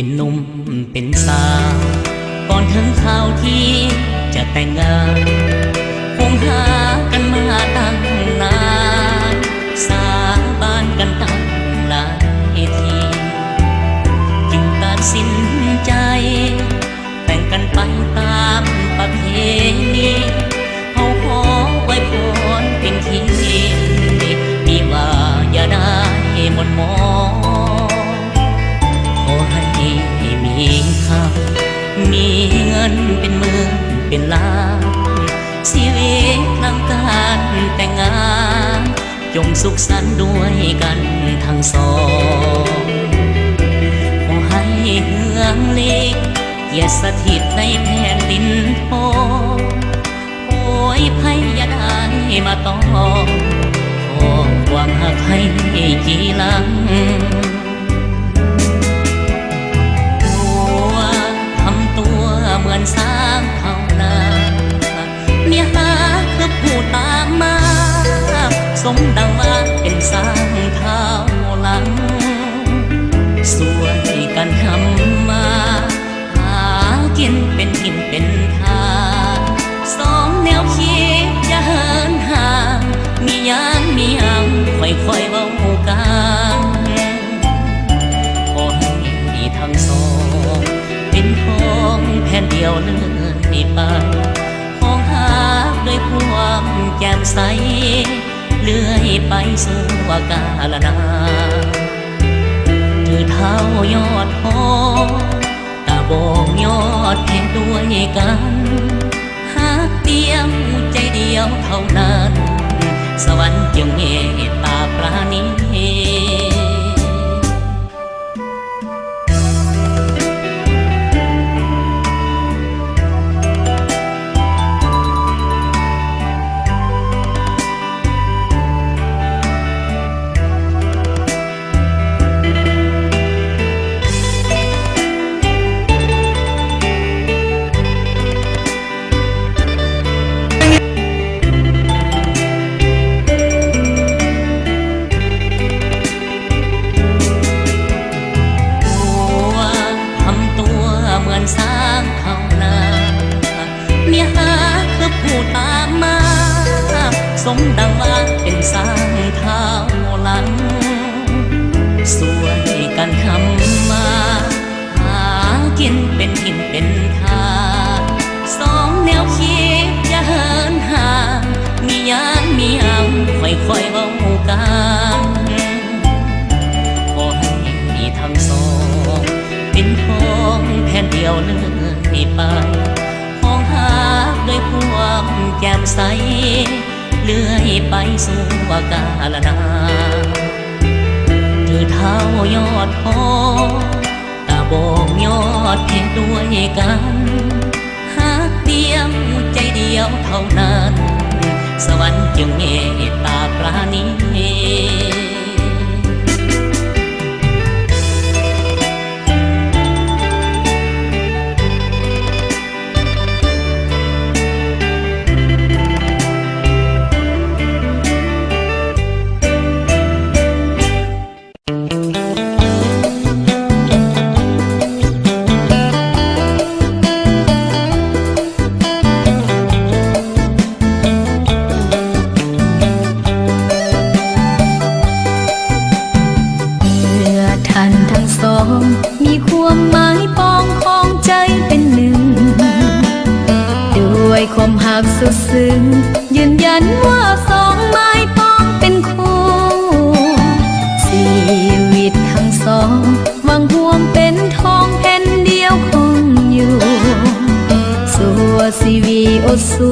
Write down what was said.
เป็นหนุ่มเป็นสาวก่อนถึงข่าวที่จะแต่งงานคงหากันมาตั้งนาน สาบานกันตั้งหลายทีจึงตัดสินใจ แต่งกันไปตามประเพณีเขาขอไว้พรเป็นทีดีว่าอย่าได้หมดหมอง เงินเป็นหมื่นเป็นล้านชีวิตหลังการแต่งงานจงสุขสันต์ด้วยกันทั้งสองขอให้เฮืองเล็กอย่าสถิตในแผ่นดินทองโอ้ยภัยอย่าได้มาต้องขอความหักให้จีหลัง นเดียวเลื่อนไปของหาด้วยความแจ่มใส เลื่อยไปสู่วากาลนาถือเท้ายอดหอตาบองยอดแค่ด้วยกันหากเดียวใจเดียวเท่านั้น สวรรค์จึงเมตตาปราณีางค่อยเว้ากันขอให้ทั้งสองเป็นของแผ่นเดียวเลื่อยไปของหาด้วยความแจ่มใส เลื่อยไปสู่ากาลนาถือเท้ายอดหอตาบองยอดแค่ด้วยกันหากเดียวใจเดียวเท่านั้น ความหักสุดซึ้งยืนยันว่าสองไม้ป้องเป็นคู่ชีวิตทั้งสองหวังห่วงเป็นทองแผ่นเดียวคงอยู่สัวสีวีอสู